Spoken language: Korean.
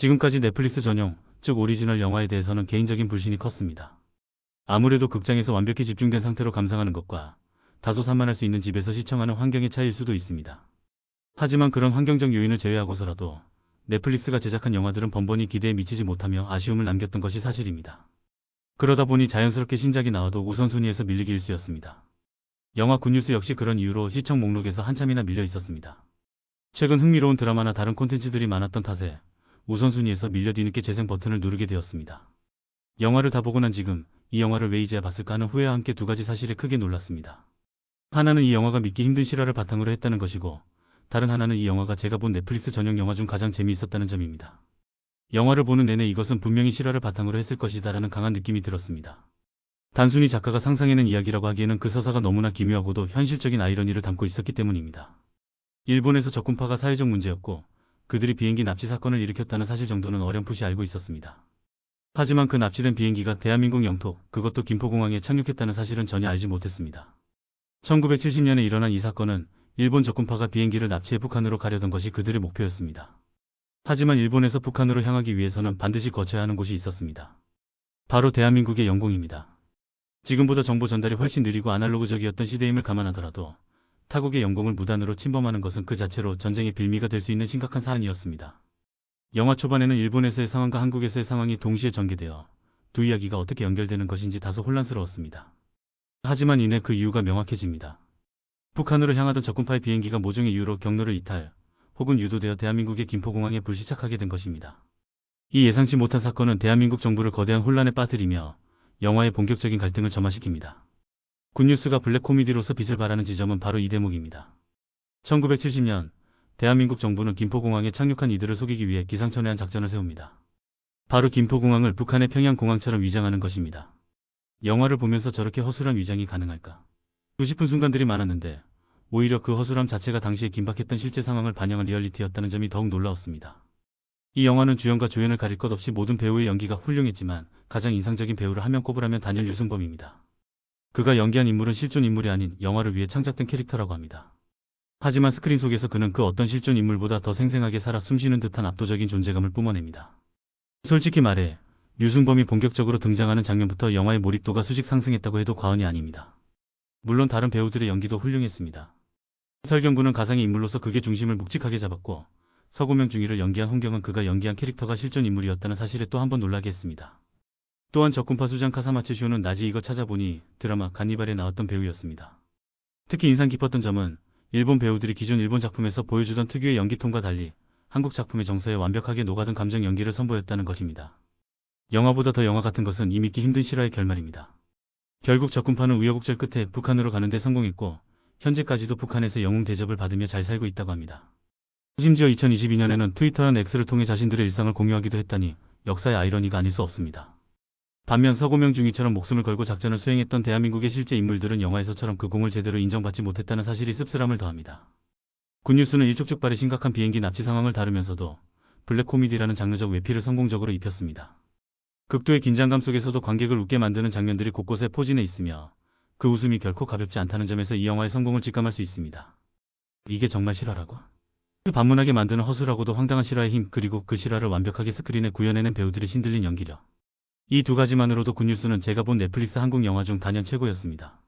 지금까지 넷플릭스 전용, 즉 오리지널 영화에 대해서는 개인적인 불신이 컸습니다. 아무래도 극장에서 완벽히 집중된 상태로 감상하는 것과 다소 산만할 수 있는 집에서 시청하는 환경의 차이일 수도 있습니다. 하지만 그런 환경적 요인을 제외하고서라도 넷플릭스가 제작한 영화들은 번번이 기대에 미치지 못하며 아쉬움을 남겼던 것이 사실입니다. 그러다 보니 자연스럽게 신작이 나와도 우선순위에서 밀리기 일쑤였습니다. 영화 굿뉴스 역시 그런 이유로 시청 목록에서 한참이나 밀려 있었습니다. 최근 흥미로운 드라마나 다른 콘텐츠들이 많았던 탓에 우선순위에서 밀려 뒤늦게 재생 버튼을 누르게 되었습니다. 영화를 다 보고 난 지금 이 영화를 왜 이제야 봤을까 하는 후회와 함께 두 가지 사실에 크게 놀랐습니다. 하나는 이 영화가 믿기 힘든 실화를 바탕으로 했다는 것이고 다른 하나는 이 영화가 제가 본 넷플릭스 전용 영화 중 가장 재미있었다는 점입니다. 영화를 보는 내내 이것은 분명히 실화를 바탕으로 했을 것이다 라는 강한 느낌이 들었습니다. 단순히 작가가 상상해낸 이야기라고 하기에는 그 서사가 너무나 기묘하고도 현실적인 아이러니를 담고 있었기 때문입니다. 일본에서 적군파가 사회적 문제였고 그들이 비행기 납치 사건을 일으켰다는 사실 정도는 어렴풋이 알고 있었습니다. 하지만 그 납치된 비행기가 대한민국 영토, 그것도 김포공항에 착륙했다는 사실은 전혀 알지 못했습니다. 1970년에 일어난 이 사건은 일본 적군파가 비행기를 납치해 북한으로 가려던 것이 그들의 목표였습니다. 하지만 일본에서 북한으로 향하기 위해서는 반드시 거쳐야 하는 곳이 있었습니다. 바로 대한민국의 영공입니다. 지금보다 정보 전달이 훨씬 느리고 아날로그적이었던 시대임을 감안하더라도 타국의 영공을 무단으로 침범하는 것은 그 자체로 전쟁의 빌미가 될 수 있는 심각한 사안이었습니다. 영화 초반에는 일본에서의 상황과 한국에서의 상황이 동시에 전개되어 두 이야기가 어떻게 연결되는 것인지 다소 혼란스러웠습니다. 하지만 이내 그 이유가 명확해집니다. 북한으로 향하던 적군파의 비행기가 모종의 이유로 경로를 이탈 혹은 유도되어 대한민국의 김포공항에 불시착하게 된 것입니다. 이 예상치 못한 사건은 대한민국 정부를 거대한 혼란에 빠뜨리며 영화의 본격적인 갈등을 점화시킵니다. 굿뉴스가 블랙 코미디로서 빛을 발하는 지점은 바로 이 대목입니다. 1970년 대한민국 정부는 김포공항에 착륙한 이들을 속이기 위해 기상천외 한 작전을 세웁니다. 바로 김포공항을 북한의 평양공항처럼 위장하는 것입니다. 영화를 보면서 저렇게 허술한 위장이 가능할까? 고 싶은 순간들이 많았는데 오히려 그 허술함 자체가 당시에 긴박했던 실제 상황을 반영한 리얼리티였다는 점이 더욱 놀라웠습니다. 이 영화는 주연과 조연을 가릴 것 없이 모든 배우의 연기가 훌륭했지만 가장 인상적인 배우를 한 명 꼽으라면 단열 유승범입니다. 그가 연기한 인물은 실존 인물이 아닌 영화를 위해 창작된 캐릭터라고 합니다. 하지만 스크린 속에서 그는 그 어떤 실존 인물보다 더 생생하게 살아 숨쉬는 듯한 압도적인 존재감을 뿜어냅니다. 솔직히 말해 유승범이 본격적으로 등장하는 장면부터 영화의 몰입도가 수직 상승했다고 해도 과언이 아닙니다. 물론 다른 배우들의 연기도 훌륭했습니다. 설경구는 가상의 인물로서 극의 중심을 묵직하게 잡았고 서구명 중위를 연기한 홍경은 그가 연기한 캐릭터가 실존 인물이었다는 사실에 또 한 번 놀라게 했습니다. 또한 적군파 수장 카사마츠 쇼는 낮에 이거 찾아보니 드라마 간니발에 나왔던 배우였습니다. 특히 인상 깊었던 점은 일본 배우들이 기존 일본 작품에서 보여주던 특유의 연기톤과 달리 한국 작품의 정서에 완벽하게 녹아든 감정 연기를 선보였다는 것입니다. 영화보다 더 영화 같은 것은 이 믿기 힘든 실화의 결말입니다. 결국 적군파는 우여곡절 끝에 북한으로 가는데 성공했고 현재까지도 북한에서 영웅 대접을 받으며 잘 살고 있다고 합니다. 심지어 2022년에는 트위터랑 X를 통해 자신들의 일상을 공유하기도 했다니 역사의 아이러니가 아닐 수 없습니다. 반면 서고명 중위처럼 목숨을 걸고 작전을 수행했던 대한민국의 실제 인물들은 영화에서처럼 그 공을 제대로 인정받지 못했다는 사실이 씁쓸함을 더합니다. 굿뉴스는 일촉즉발의 심각한 비행기 납치 상황을 다루면서도 블랙 코미디라는 장르적 외피를 성공적으로 입혔습니다. 극도의 긴장감 속에서도 관객을 웃게 만드는 장면들이 곳곳에 포진해 있으며 그 웃음이 결코 가볍지 않다는 점에서 이 영화의 성공을 직감할 수 있습니다. 이게 정말 실화라고? 그 반문하게 만드는 허술하고도 황당한 실화의 힘 그리고 그 실화를 완벽하게 스크린에 구현해낸 배우들의 신들린 연기력 이 두 가지만으로도 굿뉴스는 제가 본 넷플릭스 한국 영화 중 단연 최고였습니다.